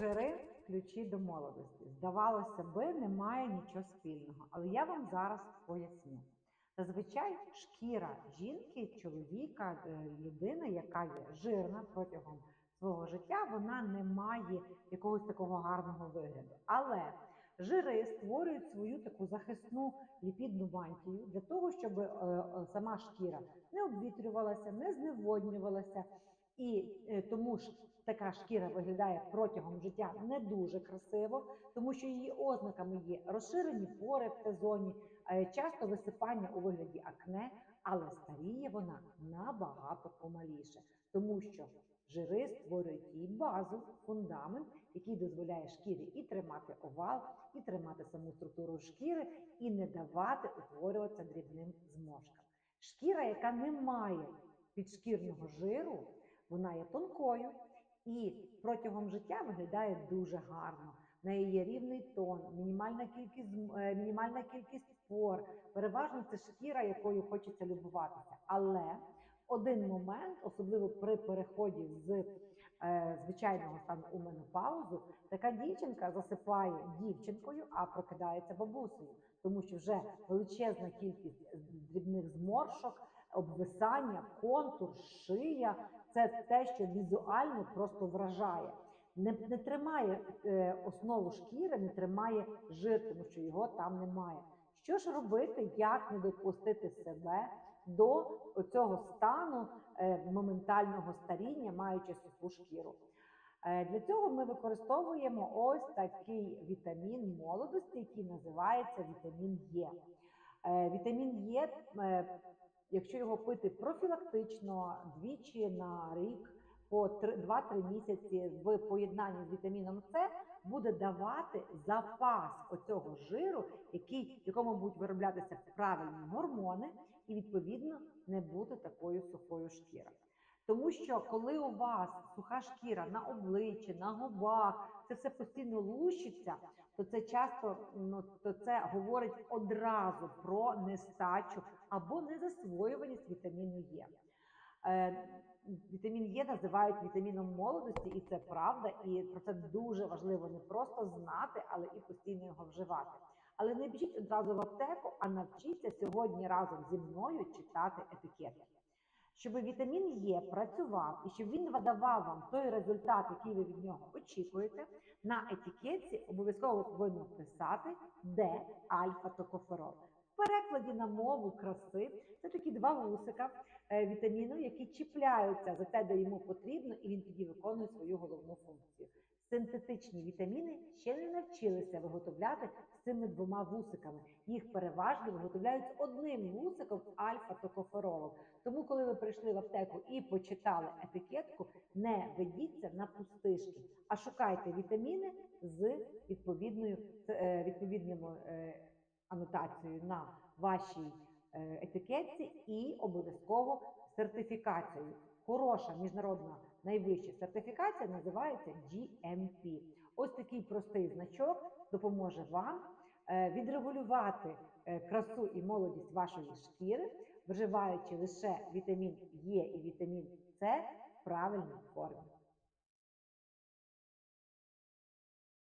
Жири ключі до молодості. Здавалося би, немає нічого спільного, але я вам зараз поясню. Зазвичай шкіра жінки, чоловіка, е, людини, яка є жирна протягом свого життя, вона не має якогось такого гарного вигляду. Але жири створюють свою таку захисну ліпідну мантію для того, щоб е, е, сама шкіра не обвітрювалася, не зневоднювалася. І е, тому ж така шкіра виглядає протягом життя не дуже красиво, тому що її ознаками є розширені пори в Т-зоні, е, часто висипання у вигляді акне, але старіє вона набагато помаліше, тому що жири створюють їй базу, фундамент, який дозволяє шкірі і тримати овал, і тримати саму структуру шкіри, і не давати утворюватися дрібним зморшкам. Шкіра, яка не має підшкірного жиру, вона є тонкою і протягом життя виглядає дуже гарно. В неї є рівний тон, мінімальна кількість е, мінімальна кількість пор. Переважно це шкіра, якою хочеться любуватися. Але один момент, особливо при переході з е, звичайного стану у менопаузу, така дівчинка засипає дівчинкою, а прокидається бабусею, тому що вже величезна кількість дрібних зморшок, обвисання, контур, шия це те, що візуально просто вражає. Не не тримає е, основу шкіри, не тримає жир, тому що його там немає. Що ж робити, як не допустити себе до цього стану е, моментального старіння, маючи суху шкіру? Е, для цього ми використовуємо ось такий вітамін молодості, який називається вітамін Е. Вітамін е, якщо його пити профілактично двічі на рік, по 2-3 місяці в поєднанні з вітаміном С, буде давати запас оцього жиру, який, якому будуть вироблятися правильні гормони, і відповідно не буде такою сухою шкіра. Тому що коли у вас суха шкіра на обличчі, на губах, це все постійно лущиться, то це часто ну, то це говорить одразу про нестачу або незасвоюваність вітаміну Е. Е, Вітамін Е називають вітаміном молодості, і це правда. І про це дуже важливо не просто знати, але і постійно його вживати. Але не біжіть одразу в аптеку, а навчіться сьогодні разом зі мною читати етикетки. Щоб вітамін Е працював і щоб він давав вам той результат, який ви від нього очікуєте, на етикетці обов'язково повинно писати, де альфа-токоферол перекладі на мову краси це такі два вусика е, вітаміну, які чіпляються за те, де йому потрібно, і він тоді виконує свою головну функцію. Синтетичні вітаміни ще не навчилися виготовляти з цими двома вусиками. Їх переважно виготовляють одним вусиком альфа-токоферолом. Тому, коли ви прийшли в аптеку і почитали етикетку, не ведіться на пустишки, а шукайте вітаміни з відповідною е, відповідним е, анотацією на вашій е, етикетці і обов'язково сертифікацією. Хороша міжнародна найвища сертифікація називається GMP. Ось такий простий значок допоможе вам е, відрегулювати е, красу і молодість вашої шкіри, вживаючи лише вітамін Е і вітамін С в правильній формі.